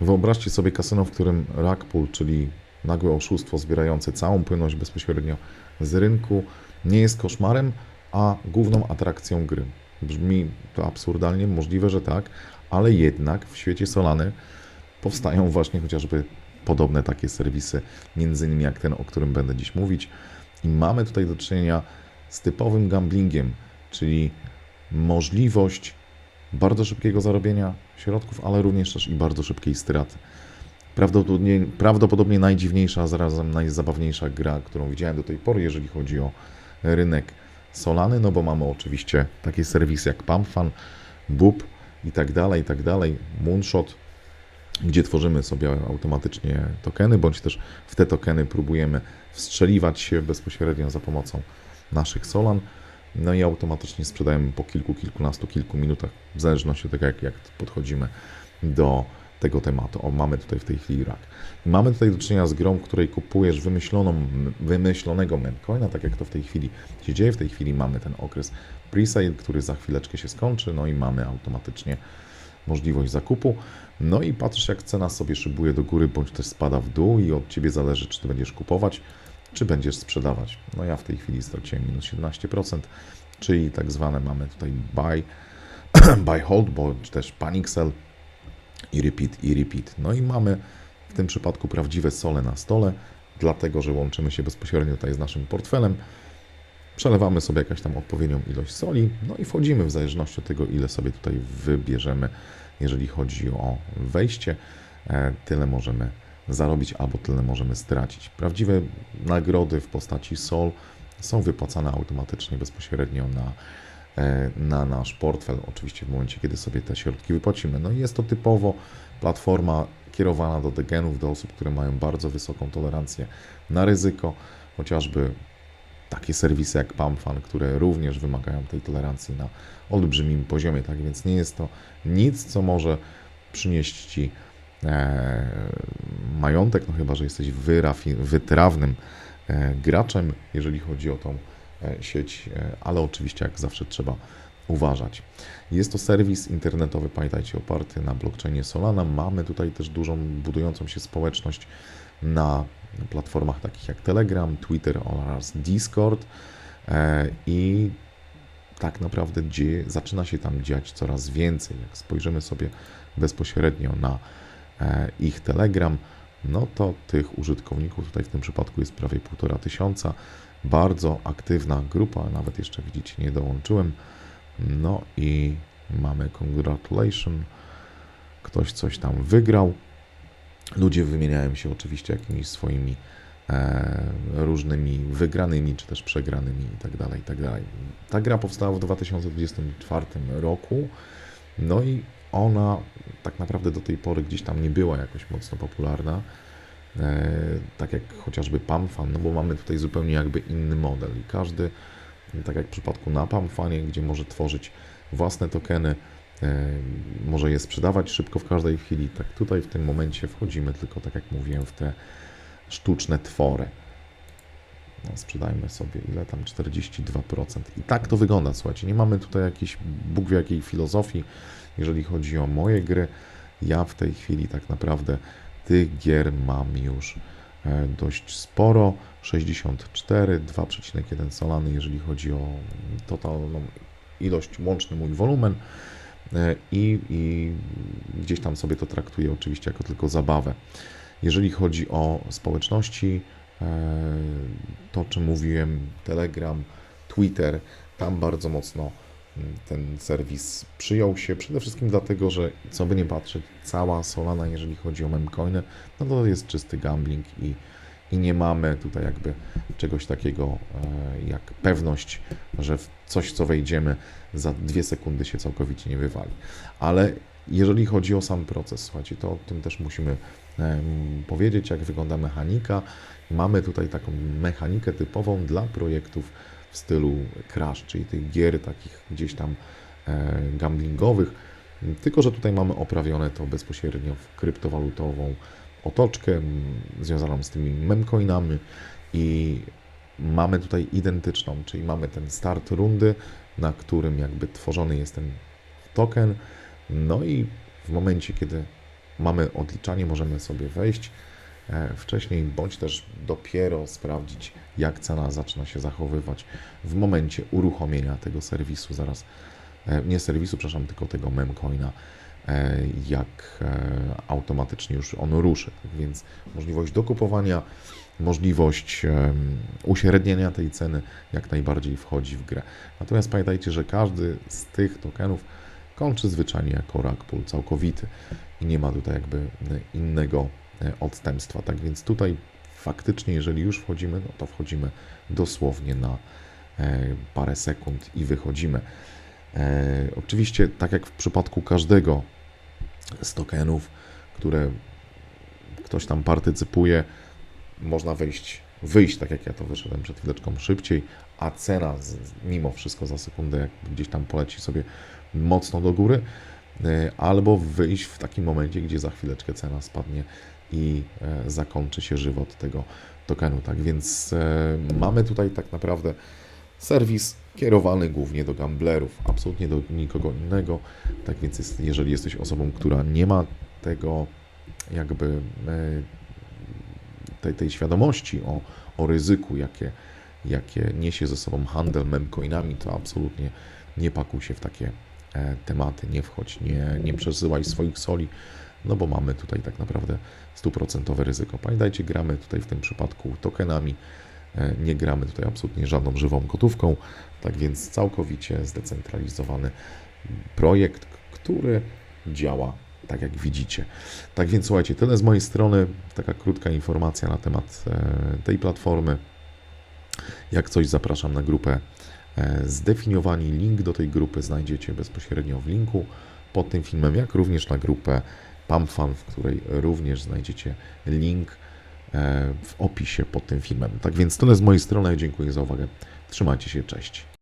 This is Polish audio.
Wyobraźcie sobie kasyno, w którym rug pull, czyli nagłe oszustwo zbierające całą płynność bezpośrednio z rynku, nie jest koszmarem, a główną atrakcją gry. Brzmi to absurdalnie, możliwe, że tak, ale jednak w świecie Solany powstają właśnie chociażby podobne takie serwisy, między innymi jak ten, o którym będę dziś mówić. I mamy tutaj do czynienia z typowym gamblingiem, czyli możliwość bardzo szybkiego zarobienia środków, ale również też i bardzo szybkiej straty. Prawdopodobnie, prawdopodobnie najdziwniejsza, a zarazem najzabawniejsza gra, którą widziałem do tej pory, jeżeli chodzi o rynek Solany, no bo mamy oczywiście takie serwisy jak PumpFun, Boop i tak dalej, i tak dalej, Moonshot, gdzie tworzymy sobie automatycznie tokeny, bądź też w te tokeny próbujemy wstrzeliwać się bezpośrednio za pomocą naszych Solan, no i automatycznie sprzedajemy po kilku, kilkunastu, kilku minutach, w zależności od tego, jak, jak podchodzimy do tego tematu. O, mamy tutaj w tej chwili rak. Mamy tutaj do czynienia z grą, której kupujesz wymyśloną, wymyślonego memcoina, tak jak to w tej chwili się dzieje. W tej chwili mamy ten okres presale, który za chwileczkę się skończy, no i mamy automatycznie możliwość zakupu. No i patrzysz, jak cena sobie szybuje do góry, bądź też spada w dół i od Ciebie zależy, czy Ty będziesz kupować, czy będziesz sprzedawać. No ja w tej chwili straciłem minus 17%, czyli tak zwane mamy tutaj buy, buy hold, bądź też panic sell i repeat, i repeat. No i mamy w tym przypadku prawdziwe sole na stole, dlatego że łączymy się bezpośrednio tutaj z naszym portfelem, przelewamy sobie jakaś tam odpowiednią ilość soli, no i wchodzimy w zależności od tego, ile sobie tutaj wybierzemy, jeżeli chodzi o wejście, e, tyle możemy zarobić albo tyle możemy stracić. Prawdziwe nagrody w postaci sol są wypłacane automatycznie bezpośrednio na, e, na nasz portfel, oczywiście w momencie, kiedy sobie te środki wypłacimy. No i jest to typowo platforma kierowana do degenów, do osób, które mają bardzo wysoką tolerancję na ryzyko, chociażby takie serwisy jak PumpFun, które również wymagają tej tolerancji na olbrzymim poziomie, tak więc nie jest to nic, co może przynieść Ci majątek, no chyba, że jesteś wytrawnym e, graczem, jeżeli chodzi o tą e, sieć, e, ale oczywiście jak zawsze trzeba uważać. Jest to serwis internetowy, pamiętajcie, oparty na blockchainie Solana. Mamy tutaj też dużą budującą się społeczność na platformach takich jak Telegram, Twitter oraz Discord e, i tak naprawdę dzieje, zaczyna się tam dziać coraz więcej. Jak spojrzymy sobie bezpośrednio na e, ich Telegram, no to tych użytkowników tutaj w tym przypadku jest prawie półtora tysiąca. Bardzo aktywna grupa, nawet jeszcze widzicie, nie dołączyłem. No i mamy congratulation. Ktoś coś tam wygrał. Ludzie wymieniają się oczywiście jakimiś swoimi e, różnymi wygranymi czy też przegranymi itd., tak itd. Tak Ta gra powstała w 2024 roku, no i ona tak naprawdę do tej pory gdzieś tam nie była jakoś mocno popularna, e, tak jak chociażby PAMFAN, no bo mamy tutaj zupełnie jakby inny model i każdy, tak jak w przypadku na PAMFANie, gdzie może tworzyć własne tokeny, E, może je sprzedawać szybko w każdej chwili. Tak tutaj w tym momencie wchodzimy tylko, tak jak mówiłem, w te sztuczne twory. Sprzedajmy sobie ile tam 42%. I tak to wygląda, słuchajcie. Nie mamy tutaj jakiejś Bóg wie jakiej filozofii, jeżeli chodzi o moje gry. Ja w tej chwili tak naprawdę tych gier mam już e, dość sporo. 64, 2,1 solany, jeżeli chodzi o totalną ilość, łączny mój wolumen. E, i, i gdzieś tam sobie to traktuję oczywiście jako tylko zabawę. Jeżeli chodzi o społeczności, to czym mówiłem, Telegram, Twitter, tam bardzo mocno mm, ten serwis przyjął się, przede wszystkim dlatego, że co by nie patrzeć, cała Solana, jeżeli chodzi o memcoiny, no to jest czysty gambling i, i nie mamy tutaj jakby czegoś takiego e, jak pewność, że w coś, co wejdziemy, za dwie sekundy się całkowicie nie wywali. Ale jeżeli chodzi o sam proces, słuchajcie, to o tym też musimy powiedzieć, jak wygląda mechanika. Mamy tutaj taką mechanikę typową dla projektów w stylu Crash, czyli tych gier takich gdzieś tam e, gamblingowych, tylko że tutaj mamy oprawione to bezpośrednio w kryptowalutową otoczkę związaną z tymi memcoinami i mamy tutaj identyczną, czyli mamy ten start rundy, na którym jakby tworzony jest ten token, no i w momencie, kiedy mamy odliczanie, możemy sobie wejść e, wcześniej, bądź też dopiero sprawdzić, jak cena zaczyna się zachowywać w momencie uruchomienia tego serwisu, zaraz, e, nie serwisu, przepraszam, tylko tego memcoina, e, jak automatycznie już on ruszy. Tak więc możliwość dokupowania, możliwość uśrednienia tej ceny jak najbardziej wchodzi w grę. Natomiast pamiętajcie, że każdy z tych tokenów kończy zwyczajnie jako rug pull całkowity i nie ma tutaj jakby e, innego e, odstępstwa. Tak więc tutaj faktycznie, jeżeli już wchodzimy, no to wchodzimy dosłownie na e, parę sekund i wychodzimy. Oczywiście, tak jak w przypadku każdego z tokenów, które ktoś tam partycypuje, można wejść, wyjść, tak jak ja to wyszedłem przed chwileczką szybciej, a cena z, mimo wszystko za sekundę gdzieś tam poleci sobie mocno do góry, e, albo wyjść w takim momencie, gdzie za chwileczkę cena spadnie i e, zakończy się żywot tego tokenu. Tak więc e, mamy tutaj tak naprawdę serwis kierowany głównie do gamblerów, absolutnie do nikogo innego. Tak więc jest, jeżeli jesteś osobą, która nie ma tego jakby e, tej, tej świadomości o, o ryzyku, jakie, jakie niesie ze sobą handel memcoinami, to absolutnie nie pakuj się w takie e, tematy, nie wchodź, nie, nie przesyłaj swoich soli, no bo mamy tutaj tak naprawdę stuprocentowe ryzyko. Pamiętajcie, gramy tutaj w tym przypadku tokenami, e, nie gramy tutaj absolutnie żadną żywą gotówką, tak więc całkowicie zdecentralizowany projekt, który działa tak jak widzicie. Tak więc słuchajcie, tyle z mojej strony, taka krótka informacja na temat e, tej platformy. Jak coś zapraszam na grupę e, zdefiniowani. Link do tej grupy znajdziecie bezpośrednio w linku pod tym filmem, jak również na grupę PAMFAN, w której również znajdziecie link e, w opisie pod tym filmem. Tak więc tyle z mojej strony, dziękuję za uwagę. Trzymajcie się, cześć.